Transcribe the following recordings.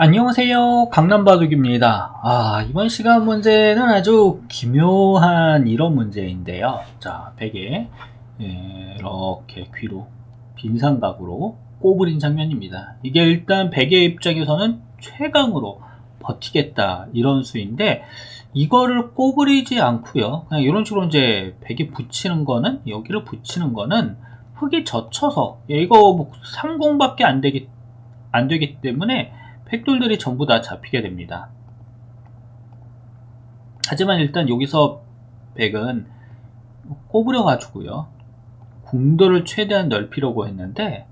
안녕하세요. 강남바둑입니다. 아, 이번 시간 문제는 아주 기묘한 이런 문제인데요. 자, 베개 예, 이렇게 귀로 빈상각으로 꼬부린 장면입니다. 이게 일단 베개 입장에서는 최강으로 버티겠다 이런 수인데 이거를 꼬부리지 않고요. 그냥 이런 식으로 이제 베개 붙이는 거는 여기를 붙이는 거는 흙이 젖혀서 예, 이거 뭐 30밖에 안 되기 안 되기 때문에 팩돌들이 전부 다 잡히게 됩니다. 하지만 일단 여기서 백은 꼬부려 가지고요. 궁도를 최대한 넓히려고 했는데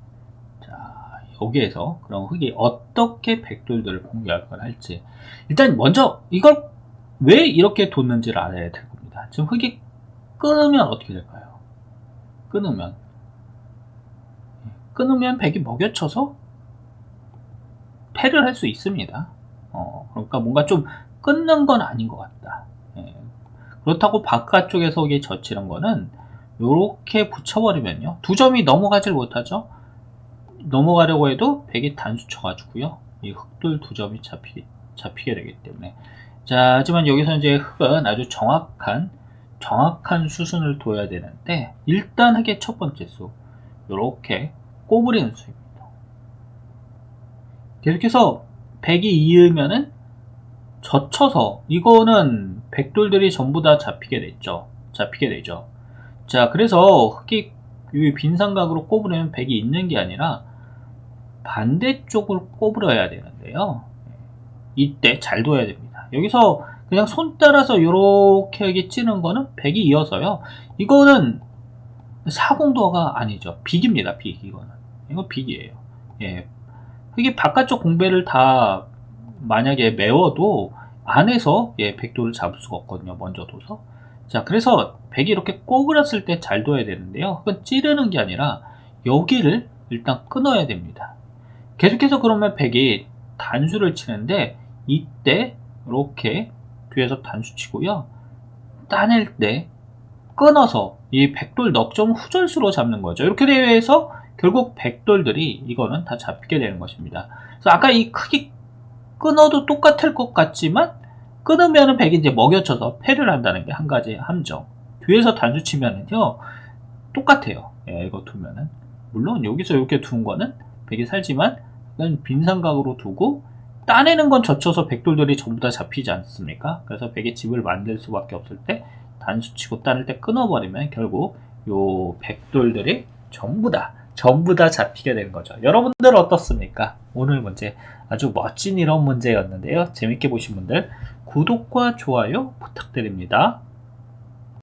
자 여기에서 그럼 흙이 어떻게 백돌들을 공격을 할지 일단 먼저 이걸 왜 이렇게 뒀는지를 알아야 될 겁니다. 지금 흙이 끊으면 어떻게 될까요? 끊으면 끊으면 백이 먹여쳐서 패를 할 수 있습니다. 어, 그러니까 뭔가 좀 끊는 건 아닌 것 같다. 예. 그렇다고 바깥쪽에서 이게 젖히는 거는 이렇게 붙여버리면요. 두 점이 넘어가질 못하죠. 넘어가려고 해도 백이 단수 쳐가지고요. 이 흙돌 두 점이 잡히, 잡히게 되기 때문에. 자, 하지만 여기서 이제 흙은 아주 정확한, 정확한 수순을 둬야 되는데, 일단 흙의 첫 번째 수. 이렇게 꼬부리는 수입니다. 계속해서 100이 이으면은 젖혀서 이거는 백돌들이 전부 다 잡히게 됐죠. 잡히게 되죠. 자, 그래서 흙이 이 빈삼각으로 꼬부리면 100이 있는 게 아니라 반대쪽을 꼬부려야 되는데요. 이때 잘 둬야 됩니다. 여기서 그냥 손 따라서 이렇게 찌는 거는 100이 이어서요. 이거는 사공도가 아니죠. 빅입니다. 빅 이거는. 이거 빅이에요. 예, 이게 바깥쪽 공배를 다 만약에 메워도 안에서 예, 백도를 잡을 수가 없거든요. 먼저 둬서. 자, 그래서 백이 이렇게 꼬부렸을 때 잘 둬야 되는데요. 그건 찌르는 게 아니라 여기를 일단 끊어야 됩니다. 계속해서 그러면 백이 단수를 치는데 이때 이렇게 뒤에서 단수 치고요. 따낼 때 끊어서 이 백돌 넉점 후절수로 잡는 거죠. 이렇게 되어서 결국 백돌들이 이거는 다 잡히게 되는 것입니다. 그래서 아까 이 크기 끊어도 똑같을 것 같지만 끊으면은 백이 이제 먹여쳐서 패를 한다는 게 한 가지 함정. 뒤에서 단수 치면은요 똑같아요. 예, 이거 두면은 물론 여기서 이렇게 둔 거는 백이 살지만 이건 빈삼각으로 두고 따내는 건 젖혀서 백돌들이 전부 다 잡히지 않습니까? 그래서 백의 집을 만들 수밖에 없을 때 단수 치고 따낼 때 끊어버리면 결국 요 백돌들이 전부 다 전부 다 잡히게 된 거죠. 여러분들 어떻습니까? 오늘 문제 아주 멋진 이런 문제였는데요. 재밌게 보신 분들 구독과 좋아요 부탁드립니다.